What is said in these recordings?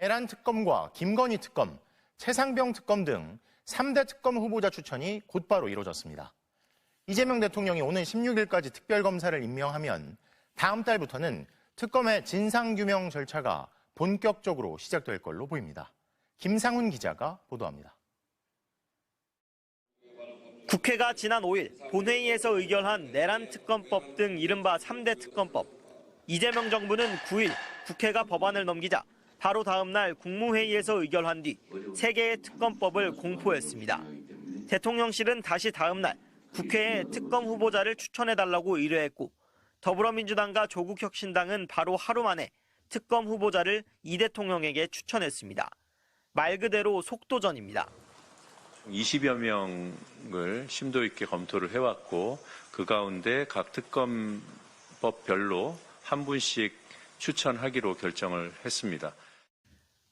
에란 특검과 김건희 특검, 최상병 특검 등 3대 특검 후보자 추천이 곧바로 이루어졌습니다. 이재명 대통령이 오는 16일까지 특별검사를 임명하면 다음 달부터는 특검의 진상규명 절차가 본격적으로 시작될 걸로 보입니다. 김상훈 기자가 보도합니다. 국회가 지난 5일 본회의에서 의결한 내란 특검법 등 이른바 3대 특검법. 이재명 정부는 9일 국회가 법안을 넘기자 바로 다음 날 국무회의에서 의결한 뒤 3개의 특검법을 공포했습니다. 대통령실은 다시 다음 날 국회에 특검 후보자를 추천해달라고 의뢰했고 더불어민주당과 조국혁신당은 바로 하루 만에 특검 후보자를 이 대통령에게 추천했습니다. 말 그대로 속도전입니다. 20여 명을 심도 있게 검토를 해왔고 그 가운데 각 특검법별로 한 분씩 추천하기로 결정을 했습니다.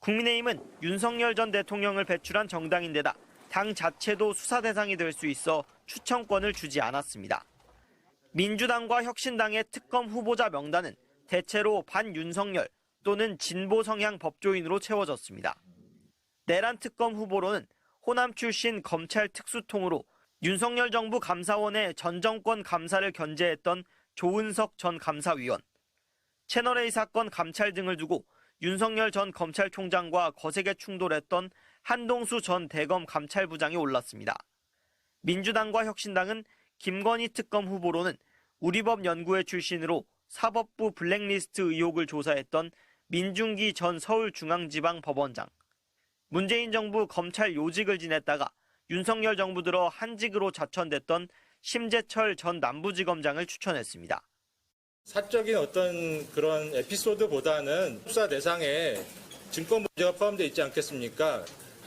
국민의힘은 윤석열 전 대통령을 배출한 정당인데다 당 자체도 수사 대상이 될 수 있어 추천권을 주지 않았습니다. 민주당과 혁신당의 특검 후보자 명단은 대체로 반윤석열 또는 진보 성향 법조인으로 채워졌습니다. 내란 특검 후보로는 호남 출신 검찰 특수통으로 윤석열 정부 감사원의 전 정권 감사를 견제했던 조은석 전 감사위원, 채널A 사건 감찰 등을 두고 윤석열 전 검찰총장과 거세게 충돌했던 한동수 전 대검 감찰부장이 올랐습니다. 민주당과 혁신당은 김건희 특검 후보로는 우리법 연구회 출신으로 사법부 블랙리스트 의혹을 조사했던 민중기 전 서울중앙지방 법원장, 문재인 정부 검찰 요직을 지냈다가 윤석열 정부 들어 한직으로 자천됐던 심재철 전 남부지검장을 추천했습니다. 사적인 어떤 그런 에피소드보다는 수사 대상에 증권 범죄가 포함되어 있지 않겠습니까?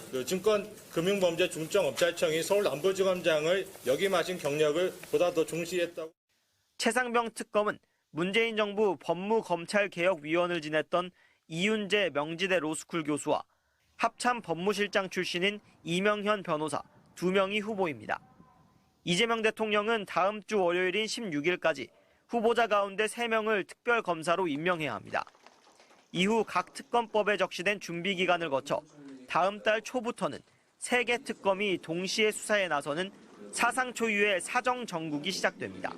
그 증권 금융범죄 중점검찰청이 서울 남부지검장을 역임하신 경력을 보다 더 중시했다고. 최상병 특검은 문재인 정부 법무검찰개혁위원을 지냈던 이윤재 명지대 로스쿨 교수와 합참 법무실장 출신인 이명현 변호사 두 명이 후보입니다. 이재명 대통령은 다음 주 월요일인 16일까지 후보자 가운데 3명을 특별검사로 임명해야 합니다. 이후 각 특검법에 적시된 준비 기간을 거쳐 다음 달 초부터는 3개 특검이 동시에 수사에 나서는 사상 초유의 사정 정국이 시작됩니다.